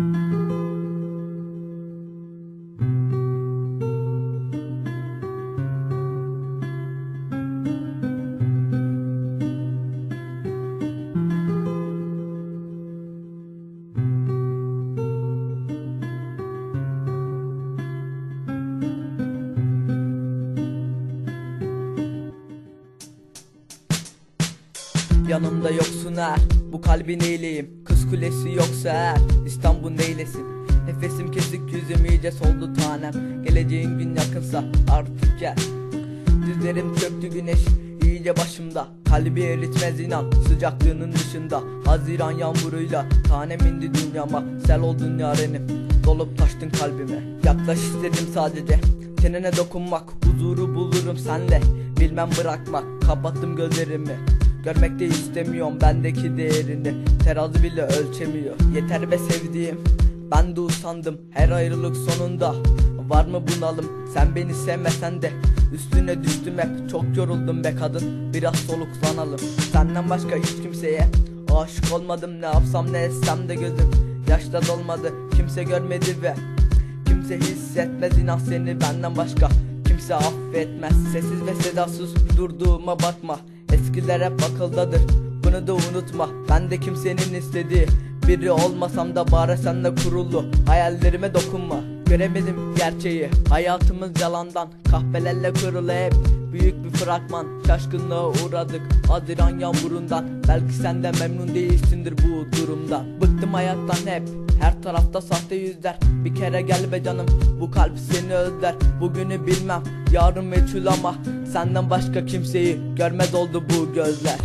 Mm-hmm. Yanımda yoksun eğer Bu kalbin eyleyim Kız kulesi yoksa eğer İstanbul neylesin? Nefesim kesik yüzüm iyice soldu tanem. Geleceğin gün yakınsa artık gel. Dizlerim çöktü güneş iyice başımda. Kalbi eritmez inan sıcaklığının dışında. Haziran yağmuruyla tanem indi dünyama. Sel oldun yarenim dolup taştın kalbime. Yaklaş istedim sadece Tenine dokunmak. Huzuru bulurum senle Bilmem bırakmak. Kapattım gözlerimi Görmek de istemiyorum bendeki değerini. Terazi bile ölçemiyor. Yeter be sevdiğim. Ben de usandım her ayrılık sonunda. Var mı bunalım? Sen beni sevmesen de. Üstüne düştüm hep. Çok yoruldum be kadın. Biraz soluklanalım. Senden başka hiç kimseye Aşık olmadım. Ne yapsam ne etsem de gözüm Yaşta dolmadı. Kimse görmedi ve Kimse hissetmez inan seni. Benden başka Kimse affetmez. Sessiz ve sedasız durduğuma bakma Eskiler hep akıldadır. Bunu da unutma. Ben de kimsenin istediği Biri olmasam da bari senle kurulu Hayallerime dokunma Göremedim gerçeği. Hayatımız yalandan. Kahvelerle kurulu hep. Büyük bir fragman. Şaşkınlığa uğradık. Haziran yağmurundan. Belki sen de memnun değilsindir bu durumda. Bıktım hayattan hep. Her tarafta sahte yüzler. Bir kere gel be canım. Bu kalp seni özler. Bugünü bilmem. Yarın meçhul ama Senden başka kimseyi Görmez oldu bu gözler